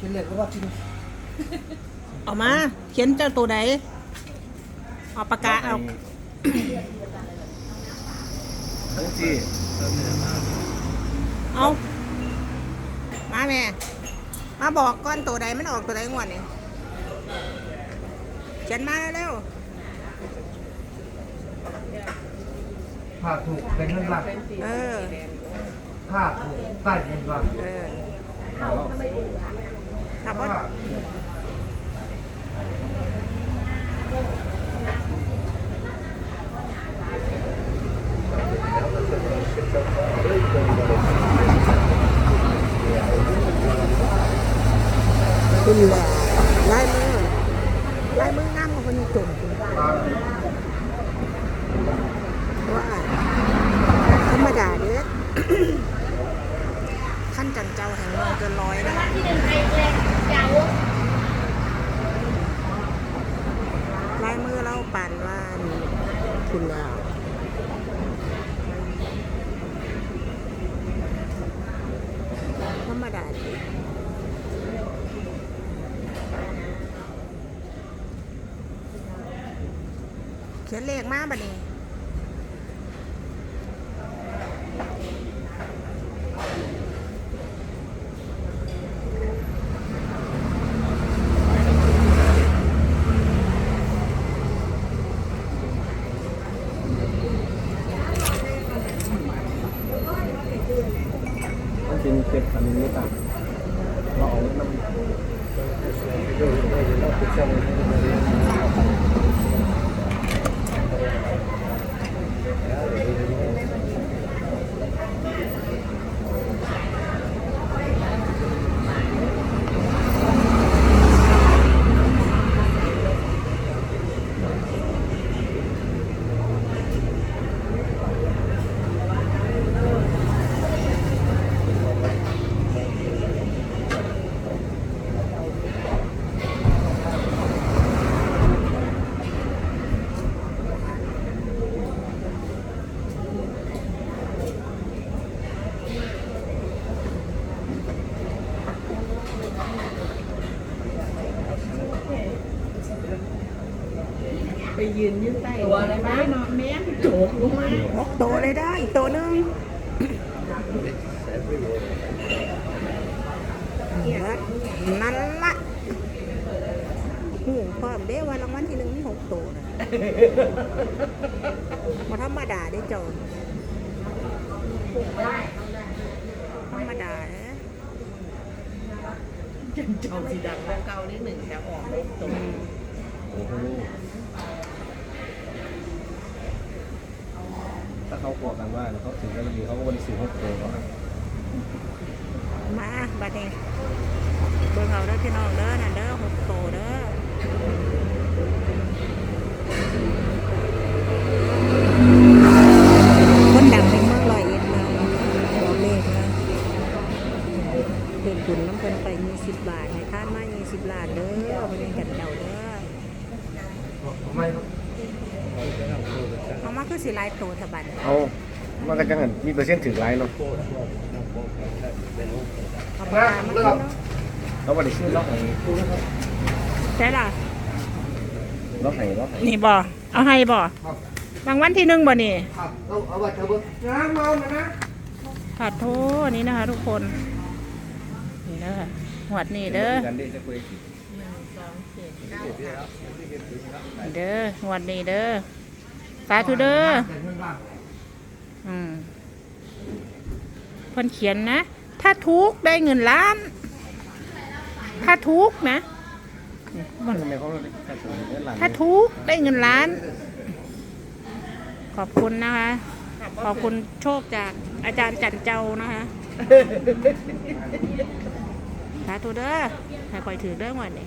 กินเล็กแล้วว่ากินเอามา เขียนเจ้าตัวใดเอาปากกาเอาทั้งที่เอามาแม่ มาบอกก้อนตัวใดมันออกตัวใดงวดนี่เขียนมาเร็วผ้าถูกเป็นเงินหลักๆเออผ้าถูกใต้เงินหลักเออ ถ้าบ่าคุณแหละลายมือลายมืองามกว่าคนจุ่มว่าธรรมดาเด้อขั้นจันเจ้าแห่งเมืองเกินร้อยนะคะ ลายมือเราปั่นว่านี่คุณแล้วธรรมดาด้อเขียนเลขมาบัดนี้ มันเป็นเก็บอันนี้ต่างเราเอาน้ำ ไปยืนยืนใต้ตัวอะไรบ้างนอนแม่งโจกลงมาโตเลยได้อีกโตหนึงนั่นละหูพร้อมเด้ว่ารางวัลที่หนึ่งมีหกโตนะมาธรรมดาได้อเจอธรรมดาเด้อจันเจ้าสีดังแล้วเกานิดหนึ่งแต่ออกเลยตรง โอ้โหถ้า เข้าบอกกันว่าเขาถึงจะมีเขาก็บริสุทธิ์หกตัวเนาะมาบัดนี้เบิ่งเอาเด้อพี่น้องเด้อนั่นเด้อหกโตเด้อคนดังในเมืองร้อยเอ็ดมาบอกเลขนะเป็นทุนน้ำเพินไปยี่สิบบาทให้ท่านมายี่สิบล้านเด้อเอาไปเงกันเจ้าเด้อไม่ครับ มาคือสิหลายโตทบันเอามันก็จังหันมีเปอร์เซ็นต์ถึงไรเนาะเอาปากกามาขึ้นเนาะเราบริสุทธิ์ล็อกไหนใช่ล่ะล็อกไหนล็อกไหนนี่บ่เอาให้บ่ครับรางวัลที่หนึ่งบ่นี่ครับเอาเอาไว้เถอะเบิ้งน้ำเมานะนะผัดโทนี่นะคะ ทุกคน นี่เด้อหวดนี่เด้อกันได้จะคุยนี่เด้อหวดนี่เด้อ สาธุเด้อเป็นเงินหลักอืมเพิ่นเขียนนะ ถ้าทุกได้เงินล้าน ถ้าทุกนะ ถ้าทุกได้เงินล้าน ขอบคุณนะคะ ขอบคุณโชคจากอาจารย์จันเจ้านะคะสาธุเด้อให้คอยถือเด้อวันนี้